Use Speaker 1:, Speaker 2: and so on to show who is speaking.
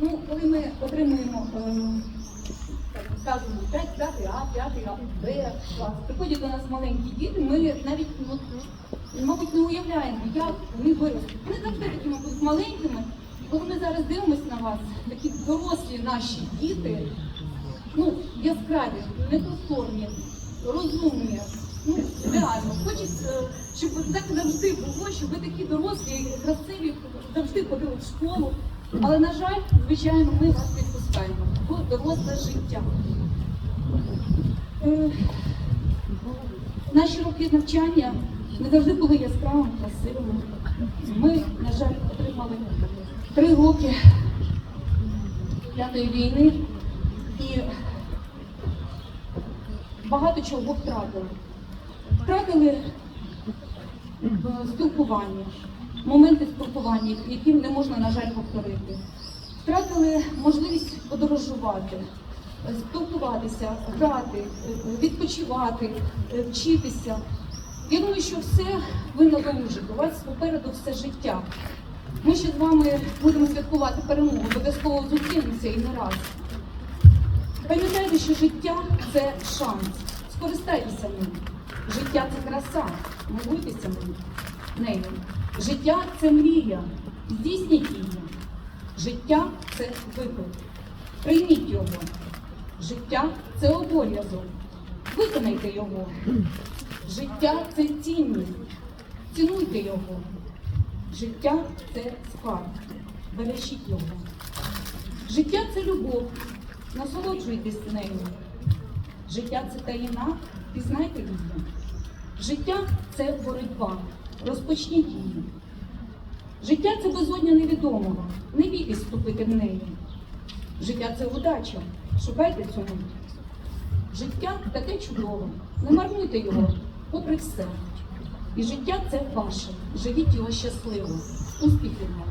Speaker 1: Ну, коли ми отримуємо, е, так скажемо, 5, 5 А, 5 А, Б клас, приходять до нас маленькі діти, ми навіть, ну, мабуть, не уявляємо, як вони виростуть. Вони завжди такими будуть маленькими. І коли ми зараз дивимося на вас, такі дорослі наші діти, ну, яскраві, неповторні, розумні. Ну, реально, хочеться, щоб так завжди було, щоб ви такі дорослі, красиві, завжди ходили в школу. Але, на жаль, звичайно, ми вас відпускаємо в доросле життя. Е, Наші роки навчання не завжди були яскравими, красивими. Ми, на жаль, отримали три роки п'ятої війни і багато чого втратили. Втратили е, спілкування, моменти спілкування, які не можна, на жаль, повторити. Втратили можливість подорожувати, спілкуватися, грати, відпочивати, вчитися. Я думаю, що все ви надолужите. У вас попереду все життя. Ми ще з вами будемо святкувати перемогу, обов'язково зустрінемося і не раз. Пам'ятайте, що життя це шанс. Скористайтеся ним. Життя це краса. Милуйтеся ним. Нею. Життя це мрія. Здійсніть її. Життя це виклик. Прийміть його. Життя це обов'язок. Виконайте його. Життя це цінність. Цінуйте його. Життя це скарб. Бережіть його. Життя це любов. Насолоджуйтесь нею. Життя це таїна, пізнайте її. Життя це боротьба. Розпочніть її. Життя це безодня невідомого. Не бійтесь вступити в неї. Життя це удача. Шукайте мить. Життя таке чудове. Не марнуйте його, попри все. І життя це ваше. Живіть його щасливо. Успіхів вам!